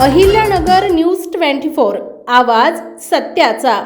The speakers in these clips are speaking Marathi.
अहिल्यानगर न्यूज ट्वेंटी फोर आवाज सत्याचा.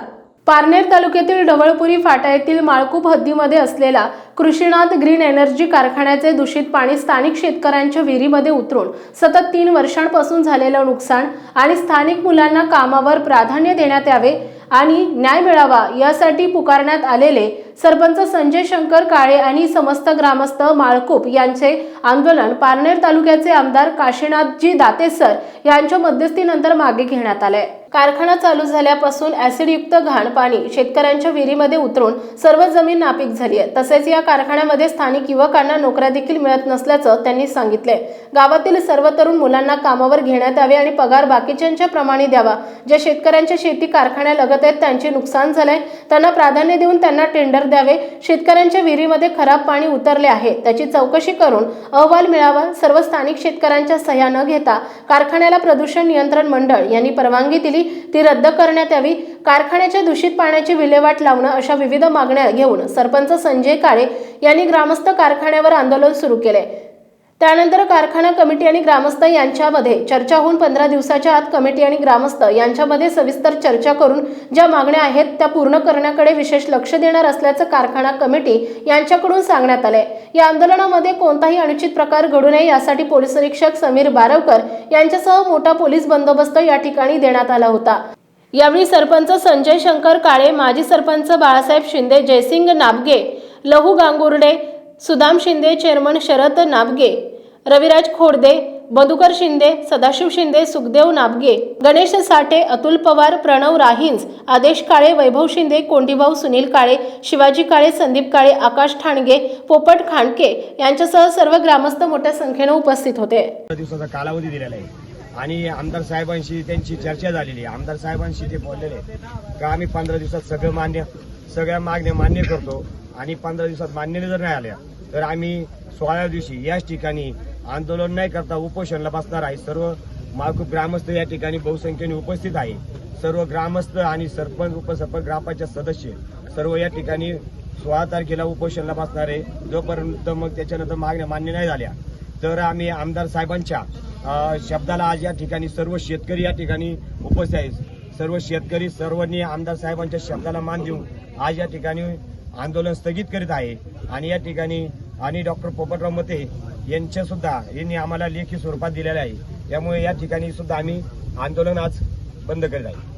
पारनेर तालुक्यातील डवळपुरी फाटा येथील माळकूप हद्दीमध्ये असलेला कृषीनाथ ग्रीन एनर्जी कारखान्याचे दूषित पाणी स्थानिक शेतकऱ्यांच्या विहिरीमध्ये उतरून सतत तीन वर्षांपासून झालेलं नुकसान आणि स्थानिक मुलांना कामावर प्राधान्य देण्यात यावे आणि न्याय मिळावा यासाठी पुकारण्यात आलेले सरपंच संजय शंकर काळे आणि समस्त ग्रामस्थ माळकूप यांचे आंदोलन पारनेर तालुक्याचे आमदार काशीनाथजी दातेसर यांच्या मध्यस्थीनंतर मागे घेण्यात आले कारखाना चालू झाल्यापासून ऍसिडयुक्त घाण पाणी शेतकऱ्यांच्या विहिरीमध्ये उतरून सर्व जमीन नापीक झाली आहे. तसेच या कारखान्यामध्ये स्थानिक युवकांना नोकऱ्या देखील मिळत नसल्याचं त्यांनी सांगितले गावातील सर्व तरुण मुलांना कामावर घेण्यात यावे आणि पगार बाकीच्यांच्या प्रमाणे द्यावा. ज्या शेतकऱ्यांच्या शेती कारखान्यालगत आहेत त्यांचे नुकसान झालंय. त्यांना प्राधान्य देऊन त्यांना टेंडर द्यावे. शेतकऱ्यांच्या विहिरीमध्ये खराब पाणी उतरले आहे. त्याची चौकशी करून अहवाल मिळावा. सर्व स्थानिक शेतकऱ्यांच्या सह्या न घेता कारखान्याला प्रदूषण नियंत्रण मंडळ यांनी परवानगी दिली. ती रद्द करण्यात यावी. कारखान्याच्या दूषित पाण्याची विल्हेवाट लावणं अशा विविध मागण्या घेऊन सरपंच संजय काळे यांनी ग्रामस्थ कारखान्यावर आंदोलन सुरू केले त्यानंतर कारखाना कमिटी आणि ग्रामस्थ यांच्यामध्ये चर्चा होऊन पंधरा दिवसाच्या आत कमिटी आणि ग्रामस्थ यांच्यामध्ये सविस्तर चर्चा करून ज्या मागण्या आहेत त्या पूर्ण करण्याकडे विशेष लक्ष देणार असल्याचं कारखाना कमिटी यांच्याकडून सांगण्यात आले या आंदोलनामध्ये कोणताही अनुचित प्रकार घडू नये यासाठी पोलीस निरीक्षक समीर बारवकर यांच्यासह मोठा पोलीस बंदोबस्त या ठिकाणी देण्यात आला होता. यावेळी सरपंच संजय शंकर काळे माजी सरपंच बाळासाहेब शिंदे जयसिंग नाबगे लहू गांगुर्डे सुदाम शिंदे चेअरमन शरद नाबगे रविराज खोडदे मधुकर शिंदे सदाशिव शिंदे सुखदेव नाबगे गणेश साठे अतुल पवार प्रणव राहिंज आदेश काळे वैभव शिंदे कोंडीभाऊ सुनील काळे शिवाजी काळे संदीप काळे आकाश ठाणगे पोपट खांडके यांच्यासह सर्व ग्रामस्थ मोठ्या संख्येनं उपस्थित होते. दिवसाचा कालावधी दिलेला आहे. आणि आमदार साहेबांशी त्यांची चर्चा झालेली आहे. आमदार साहेबांशी ते बोललेले का आम्ही पंधरा दिवसात सगळं मान्य सगळ्या मागण्या मान्य करतो आणि पंधरा दिवसात मान्य जर नाही आल्या तर आम्ही सोळाव्या दिवशी याच ठिकाणी आंदोलन नाही करता उपोषणला बसणार आहे. सर्व माळकूप ग्रामस्थ या ठिकाणी बहुसंख्येने उपस्थित आहे. सर्व ग्रामस्थ आणि सरपंच उपसरपंच ग्रामपंचायत सदस्य सर्व या ठिकाणी सोळा तारखेला उपोषणला बसणार आहे. जोपर्यंत मग त्याच्यानंतर मागण्या मान्य नाही झाल्या तर आम्ही आमदार साहेबांच्या शब्दाला आज या ठिकाणी सर्व शेतकरी या ठिकाणी उपस्थित आहेत. सर्व शेतकरी सर्वांनी आमदार साहेबांच्या शब्दाला मान देऊन आज या ठिकाणी आंदोलन स्थगित करीत आहे. आणि या ठिकाणी आणि डॉक्टर पोपटराव मते यांच्या सुद्धा यांनी आम्हाला लेखी स्वरूपात दिलेलं आहे. त्यामुळे या ठिकाणी सुद्धा आम्ही आंदोलन आज बंद करीत आहे.